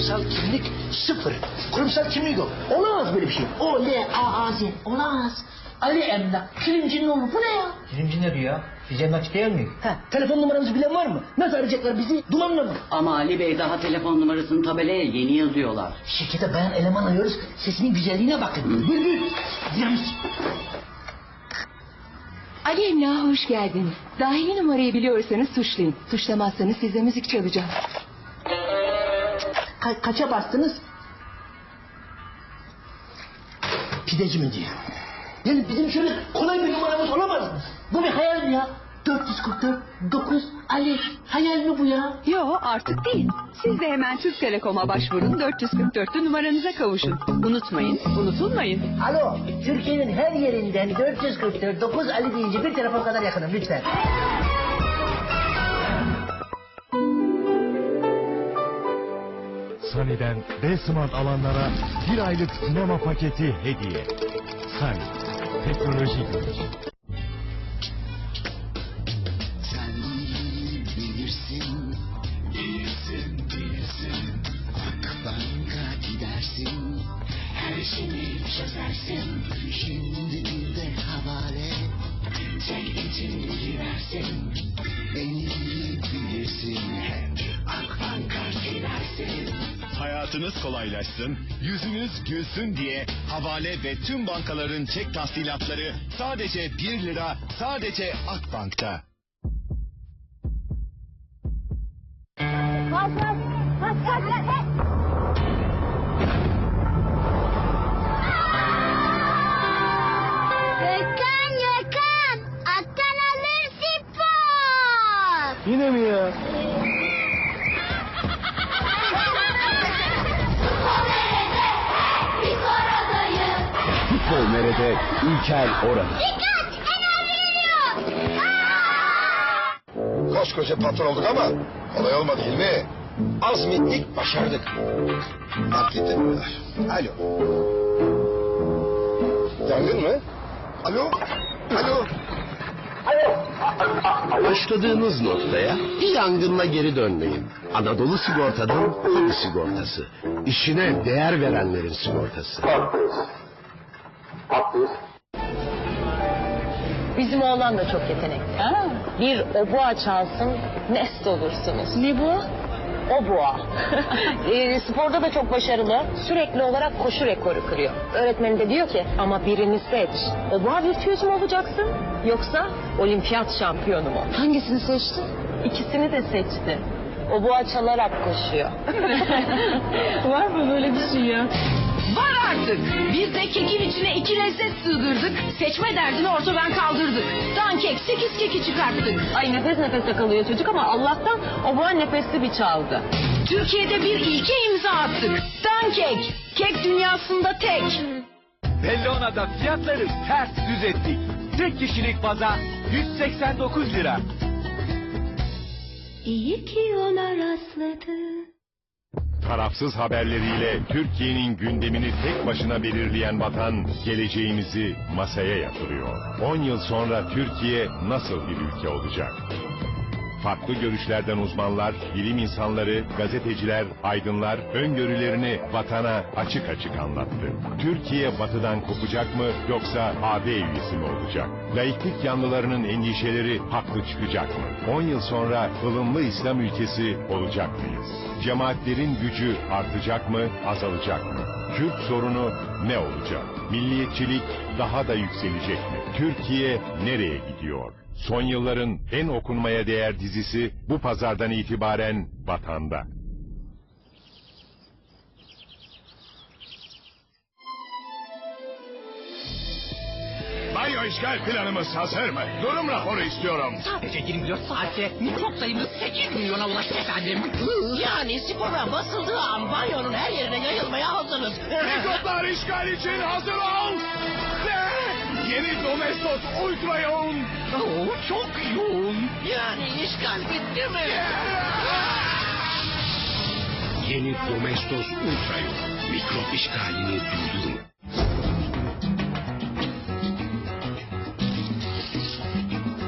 kurumsal kimlik sıfır. Kurumsal kimlik yok. Olamaz böyle bir şey. O, L, A, A, Z. Olamaz. Ali Emlak. Kilimcinin oğlu. Bu ne ya? Kilimci ne diyor ya? Biz emlakçı değil miyiz? Ha, telefon numaramızı bilen var mı? Nasıl arayacaklar bizi? Dumanla mı? Ama Ali Bey daha telefon numarasını tabelaya yeni yazıyorlar. Şirkete bayan eleman alıyoruz. Sesinin güzelliğine bakın. Bülbül. Dinamik. Ali Emlak'a hoş geldiniz. Dahili numarayı biliyorsanız tuşlayın. Tuşlamazsanız size müzik çalacağım. Ka- kaça bastınız? Pideci mi diyor? Yani bizim şöyle kolay bir numaramız olamaz mı? Bu bir hayal mi ya? 444 9 Ali. Hayal mi bu ya? Yo artık değil. Siz de hemen Türk Telekom'a başvurun 444'lü numaranıza kavuşun. Unutmayın, unutulmayın. Alo, Türkiye'nin her yerinden 444 9 Ali deyince bir telefon kadar yakınım lütfen. Sunny'den D-Smart alanlara bir aylık sinema paketi hediye. Sunny, teknoloji güç. Sen bilirsin, bilirsin. Akbanka gidersin, her şeyi çözersin. Şimdi bir de havale, çekicin girersin. Beni bilirsin, hep Akbanka gidersin. Hayatınız kolaylaşsın, yüzünüz gülsün diye havale ve tüm bankaların çek tahsilatları sadece 1 lira, sadece Akbank'ta. Gökhan Gökhan attan alır spor. Yine mi ya? Futbol nerede? Ülker orada. Dikkat enerji geliyor. Koskoca patron olduk ama olay olmadı Hilmi. Azmettik, başardık. Nakletten diyorlar. Alo. Yangın mı? Alo? Alo? Başladığınız noktaya bir yangınla geri dönmeyin. Anadolu Sigorta'dan Sigortası. İşine değer verenlerin sigortası. Bizim oğlan da çok yetenekli. Bir obua çalsın, nest olursunuz. Ne bu? Obua. e, sporda da çok başarılı. Sürekli olarak koşu rekoru kırıyor. Öğretmeni de diyor ki ama birini seç. Obua virtüözü mü olacaksın yoksa olimpiyat şampiyonu mu? Hangisini seçti? İkisini de seçti. Obua çalarak koşuyor. Var mı böyle bir şey ya? Var artık. Biz de kekin içine iki lezzet sığdırdık. Seçme derdini ortadan kaldırdık. Dankek sekiz keki çıkarttık. Ay nefes nefese kalıyor çocuk ama Allah'tan obua nefesli bir çaldı. Türkiye'de bir ilke imza attık. Dankek. Kek dünyasında tek. Bellona'da fiyatları ters düz ettik. Tek kişilik baza 189 lira. İyi ki ona rastladı. Tarafsız haberleriyle Türkiye'nin gündemini tek başına belirleyen vatan geleceğimizi masaya yatırıyor. 10 yıl sonra Türkiye nasıl bir ülke olacak? Farklı görüşlerden uzmanlar, bilim insanları, gazeteciler, aydınlar öngörülerini vatana açık açık anlattı. Türkiye batıdan kopacak mı yoksa AB üyesi mi olacak? Laiklik yanlılarının endişeleri haklı çıkacak mı? 10 yıl sonra ılımlı İslam ülkesi olacak mıyız? Cemaatlerin gücü artacak mı, azalacak mı? Kürt sorunu ne olacak? Milliyetçilik daha da yükselecek mi? Türkiye nereye gidiyor? Son yılların en okunmaya değer dizisi bu pazardan itibaren Vatan'da. Banyo işgal planımız hazır mı? Durum raporu istiyorum. Sadece 24 saatte mikrop sayımız 8 milyona ulaştı efendim. Yani spora basıldığı an banyonun her yerine yayılmaya hazırız. Mikroplar işgal için hazır ol! Ne? Yeni Domestos Ultra Yoğun! Oo, çok yoğun. Yani işgal bitti mi? Yeni Domestos Ultra Yoğun. Mikrop işgalini durdurun.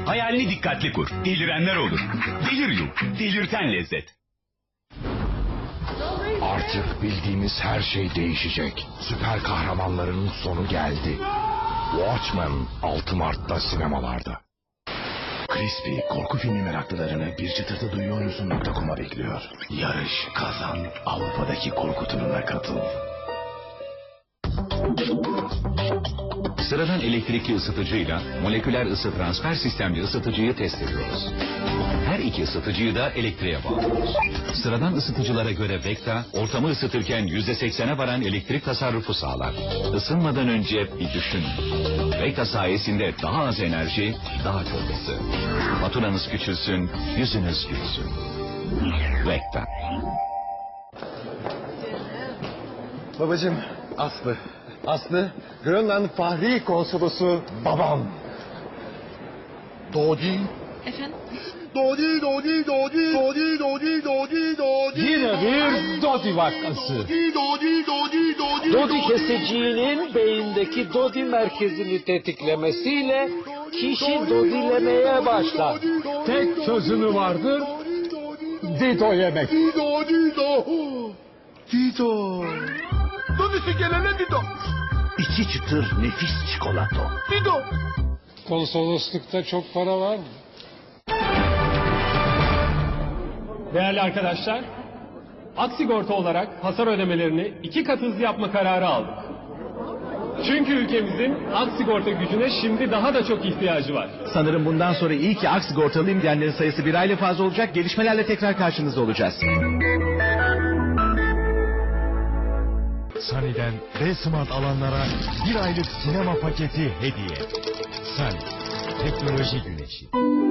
Hayalini dikkatli kur. Delirenler olur. Delirium. Delirten lezzet. Artık bildiğimiz her şey değişecek. Süper kahramanların sonu geldi. Watchmen 6 Mart'ta sinemalarda. Crispy korku filmi meraklılarını bir çıtırtı duyuyor musun.com'a bekliyor. Yarış, kazan, Avrupa'daki korku turuna katıl. Sıradan elektrikli ısıtıcıyla moleküler ısı transfer sistemli ısıtıcıyı test ediyoruz. İki ısıtıcıyı da elektriğe bağlıyoruz. Sıradan ısıtıcılara göre Vecta, ortamı ısıtırken %80'e varan elektrik tasarrufu sağlar. Isınmadan önce bir düşün. Vecta sayesinde daha az enerji, daha çok ısı. Faturanız küçülsün, yüzünüz gülsün. Vecta. Babacım Aslı. Aslı Grönland Fahri Konsolosu babam. Dodi. Efendim? Dodi Dodi Dodi Dodi Dodi Dodi Dodi. Yine bir Dodi vakası. Dodi Dodi Dodi Dodi. Dodi keseciğinin beyindeki Dodi merkezini tetiklemesiyle kişi Dodilemeye başlar. Tek çözümü vardır. Dido yemek. Dido Dido. Dido. Dodisi gelene Dido. İçi çıtır nefis çikolata. Dido. Konsoloslukta çok para var mı? Değerli arkadaşlar, Aksigorta olarak hasar ödemelerini iki kat hızlı yapma kararı aldık. Çünkü ülkemizin Aksigorta gücüne şimdi daha da çok ihtiyacı var. Sanırım bundan sonra iyi ki Aksigortalıyım diyenlerin sayısı bir aile fazla olacak. Gelişmelerle tekrar karşınızda olacağız. Sunny'den D-Smart alanlara bir aylık sinema paketi hediye. Sunny, teknoloji güneşi.